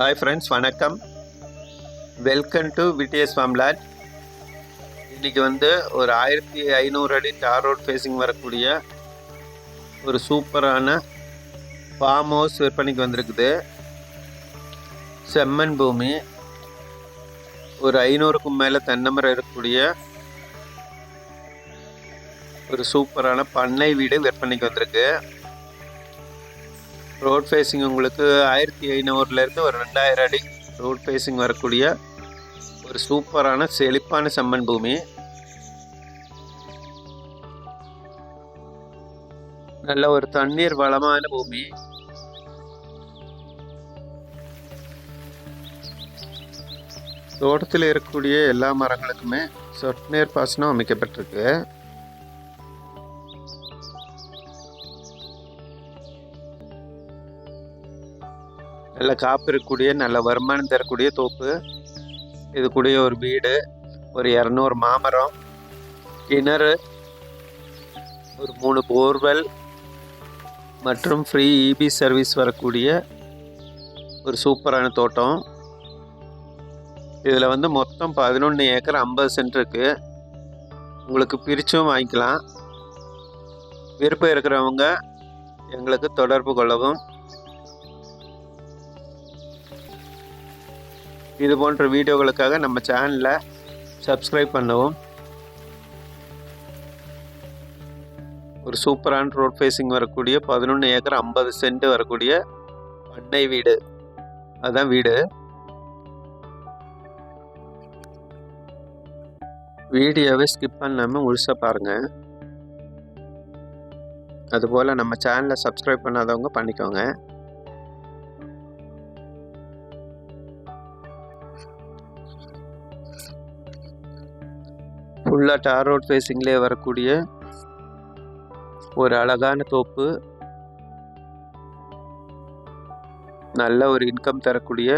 Hi friends வணக்கம். Welcome to VDS farmland இன்றைக்கி வந்து ஒரு ஆயிரத்தி ஐநூறு அடி டார் ரோட் ஃபேஸிங் வரக்கூடிய ஒரு சூப்பரான ஃபார்ம் ஹவுஸ் விற்பனைக்கு வந்திருக்குது. செம்மன் பூமி. ஒரு ஐநூறுக்கும் மேலே தென்னமரம் இருக்கக்கூடிய ஒரு சூப்பரான பண்ணை வீடு விற்பனைக்கு வந்திருக்கு. ரோட் ஃபேஸிங் உங்களுக்கு ஆயிரத்தி ஐநூறுலேருந்து ஒரு ரெண்டாயிரம் அடி ரோட் ஃபேஸிங் வரக்கூடிய ஒரு சூப்பரான செழிப்பான சம்மன் பூமி. நல்ல ஒரு தண்ணீர் வளமான பூமி. தோட்டத்தில் இருக்கக்கூடிய எல்லா மரங்களுக்குமே சொட்டு நீர் பாசனம் அமைக்கப்பட்டிருக்கு. நல்ல காப்பு இருக்கக்கூடிய நல்ல வருமானம் தரக்கூடிய தோப்பு. இது கூடிய ஒரு வீடு ஒரு இரநூறு மாமரம் கிணறு ஒரு மூணு போர்வெல் மற்றும் ஃப்ரீ இபி சர்வீஸ் வரக்கூடிய ஒரு சூப்பரான தோட்டம். இதில் வந்து மொத்தம் பதினொன்று ஏக்கர் ஐம்பது சென்ட் இருக்குது உங்களுக்கு பிரிச்சும் வாங்கிக்கலாம். விருப்பம் இருக்கிறவங்க எங்களுக்கு தொடர்பு கொள்ளவும். இது போன்ற வீடியோகளுக்காக நம்ம சேனலை சப்ஸ்கிரைப் பண்ணவும். ஒரு சூப்பரான ரோட் ஃபேஸிங் வரக்கூடிய பதினொன்று ஏக்கர் ஐம்பது சென்ட் வரக்கூடிய பண்ணை வீடு. அதுதான் வீடு. வீடியோவை ஸ்கிப் பண்ணாமல் முழுசாக பாருங்கள் அதுபோல் நம்ம சேனலை சப்ஸ்கிரைப் பண்ணாதவங்க பண்ணிக்கோங்க. ஃபுல்லாக டார் ரோட் ஃபேஸிங்லே வரக்கூடிய ஒரு அழகான தோப்பு. நல்ல ஒரு இன்கம் தரக்கூடிய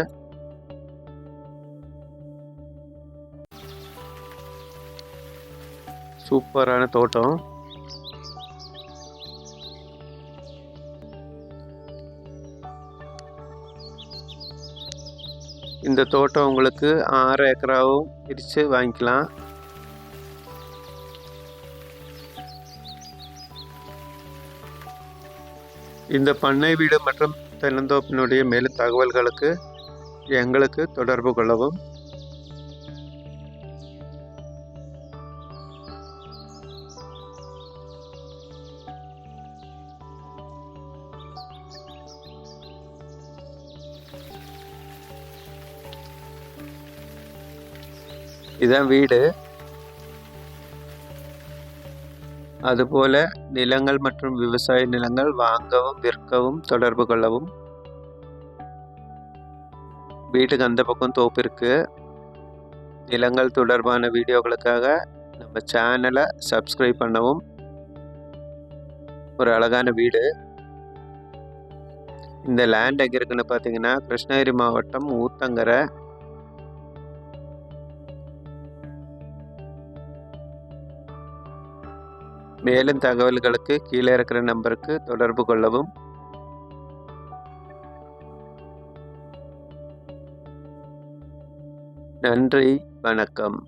சூப்பரான தோட்டம். இந்த தோட்டம் உங்களுக்கு ஆறு ஏக்கராவும் பிரித்து வாங்கிக்கலாம். இந்த பண்ணை வீடு மற்றும் தென்னந்தோப்பினுடைய மேலும் தகவல்களுக்கு எங்களுக்கு தொடர்பு கொள்ளவும். இதான் வீடு. அதுபோல நிலங்கள் மற்றும் விவசாய நிலங்கள் வாங்கவும் விற்கவும் தொடர்பு கொள்ளவும். வீட்டுக்கு அந்த பக்கம் தோப்பு இருக்கு. நிலங்கள் தொடர்பான வீடியோக்களுக்காக நம்ம சேனலை சப்ஸ்கிரைப் பண்ணவும். ஒரு அழகான வீடு. இந்த லேண்ட் எங்கே இருக்குன்னு பார்த்தீங்கன்னா கிருஷ்ணகிரி மாவட்டம் ஊத்தங்கரை. மேலும் தகவல்களுக்கு கீழே இருக்கிற நம்பருக்கு தொடர்பு கொள்ளவும். நன்றி வணக்கம்.